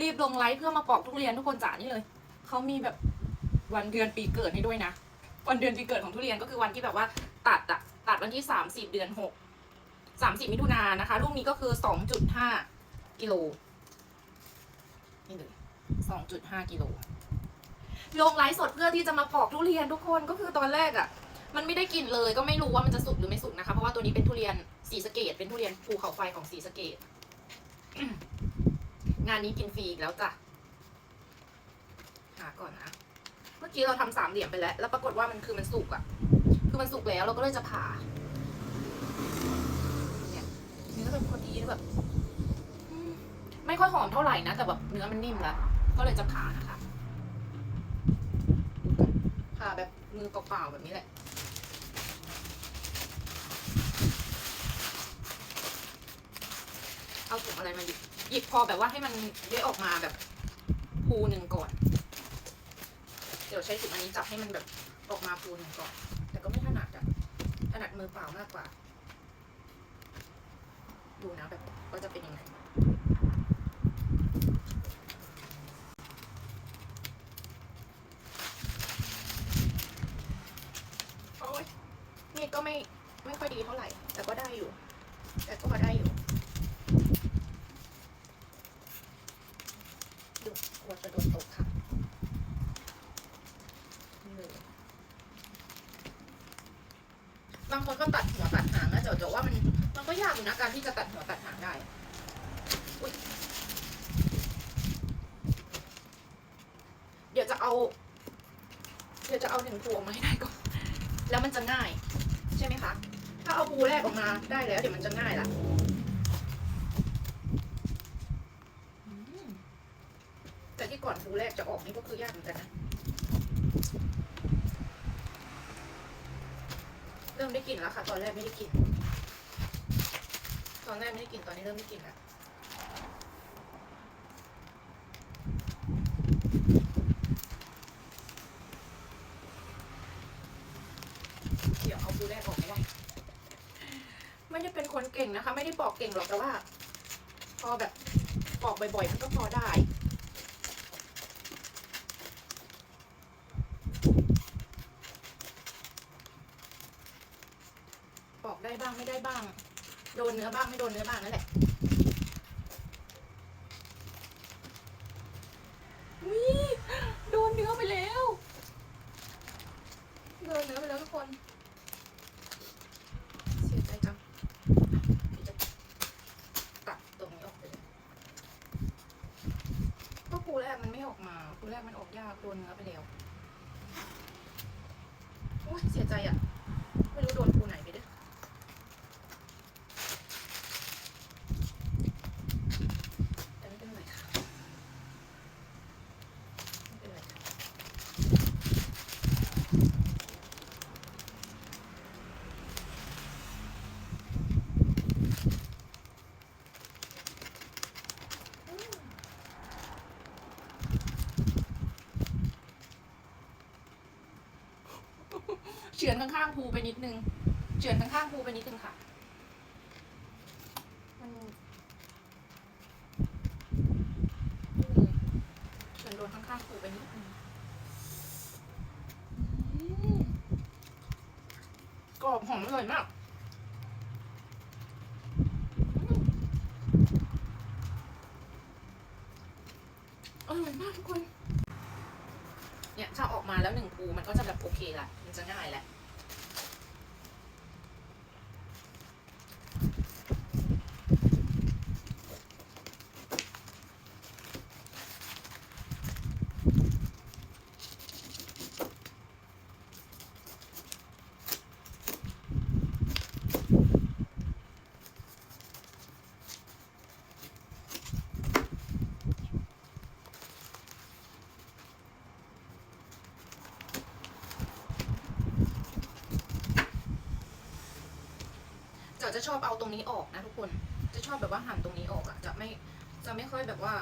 รีบลงไลฟ์เพื่อมาปอกทุเรียนทุกคนจ๋านี่เลย เขามีแบบวันเดือนปีเกิดให้ด้วยนะ วันเดือนปีเกิดของทุเรียนก็คือวันที่แบบว่าตัดอะตัดวันที่สามสิบเดือนหกสามสิบมิถุนายนนะคะ ลูกนี้ก็คือสองจุดห้ากิโลนี่เลยสองจุดห้ากิโลลงไลฟ์สดเพื่อที่จะมาปอกทุเรียนทุกคนก็คือตอนแรกอะมันไม่ได้กินเลยก็ไม่รู้ว่ามันจะสุกหรือไม่สุกนะคะ เพราะว่าตัวนี้เป็นทุเรียนสีสเกตเป็นทุเรียนภูเขาไฟของสีสเกต งานนี้กินฟรีอีกแล้วจ้ะหาก่อนนะ เมื่อกี้เราทำสามเหลี่ยมไปแล้ว แล้วปรากฏว่ามันคือมันสุกอะคือมันสุกแล้วเราก็เลยจะผ่าเนี่ยเนื้อแบบพอดีแบบไม่ค่อยหอมเท่าไหร่นะ แต่แบบเนื้อมันนิ่มแล้วก็เลยจะผ่านะคะผ่าแบบมือเปล่าๆแบบนี้แหละเอาถุงอะไรมาหยิบ หยิบพอแบบว่าให้มันได้ออกมาแบบภูหนึ่งก่อน เดี๋ยวใช้ถุงอันนี้จับให้มันแบบออกมาภูหนึ่งก่อน แต่ก็ไม่ถนัดอะถนัดมือเปล่ามากกว่า ดูนะแบบก็จะเป็นยังไงโอ้ยนี่ก็ไม่ไม่ค่อยดีเท่าไหร่ แต่ก็ได้อยู่ แต่ก็พอได้อยู่ ดูกลัวจะโดนตกค่ะนี่เลยบาง คนก็ตัดหัวตัดหางนะเจ๋อๆว่ามันมันก็ยากอยู่นะการที่จะตัดหัวตัดหางได้เดี๋ยวจะเอา เดี๋ยวจะเอาหนึ่งพวงมาให้ได้ก่อน แล้วมันจะง่าย ใช่ไหมคะ ถ้าเอาภูแรกออกมาได้แล้ว เดี๋ยวมันจะง่ายละแต่ที่ก่อนภูแรกจะออกนี่ก็คือยากเหมือนกันนะ เริ่มได้กลิ่นแล้วค่ะ ตอนแรกไม่ได้กลิ่นตอนแรกไม่ได้กลิ่นตอนนี้เริ่มได้กลิ่นแล้วเดี๋ยวเอาภูแรกออกไม่ได้ไม่ได้เป็นคนเก่งนะคะ ไม่ได้ปอกเก่งหรอกแต่ว่า พอแบบปอกบ่อยๆมันก็พอได้ ปอกได้ บ้างไม่ได้บ้าง โดนเนื้อบ้างไม่โดนเนื้อบ้างนั่นแหละวิโดนเนื้อไปแล้วโดนเนื้อไปแล้วทุกคนเสียใจจังจะตัดตรงนี้ออกไปเลยก็ปูแรกมันไม่ออกมาปูแรกมันออกยากโดนเนื้อไปแล้วโอ้เสียใจอะไม่รู้โดนปูไหนไปเด้อแต่ไม่เป็นไรค่ะไม่เป็นไรค่ะอืม เฉือนข้างๆภูไปนิดนึงเฉือนข้างๆภูไปนิดนึงค่ะมันเฉือนโดนข้างๆภูไปนิดนึงกรอบหอมอร่อยมากอร่อยมากทุกคนเนี่ย ถ้าออกมาแล้วหนึ่งภูมันก็จะแบบโอเคละมันจะง่ายแหละ จะจะชอบเอาตรงนี้ออกนะทุกคน จะชอบแบบว่าหั่นตรงนี้ออกอะจะไม่จะไม่ค่อยแบบว่า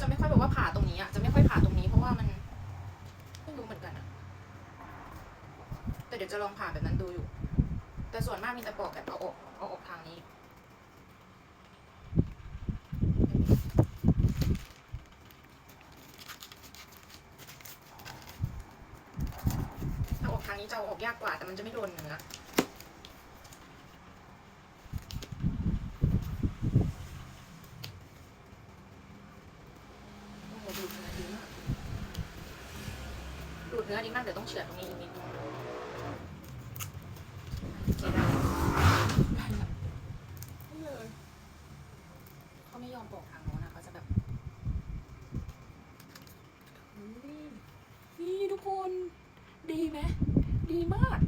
จะไม่ค่อยแบบว่าผ่าตรงนี้อะจะไม่ค่อยผ่าตรงนี้เพราะว่ามันไม่รู้เหมือนกันอะแต่เดี๋ยวจะลองผ่าแบบนั้นดูอยู่ แต่ส่วนมากมีแต่ปอกแบบเอาออก เอาออกทางนี้เอาออกทางนี้จะเอาออกยากกว่า แต่มันจะไม่โดนเนื้อดูดเนื้อดีมากดูดเนื้อดีมากเดี๋ยวต้องเฉือนตรงนี้อีกนิดนึง อมอกทางโน้นนะเขาจะแบบนี่ทุกคน ดีไหมดีมาก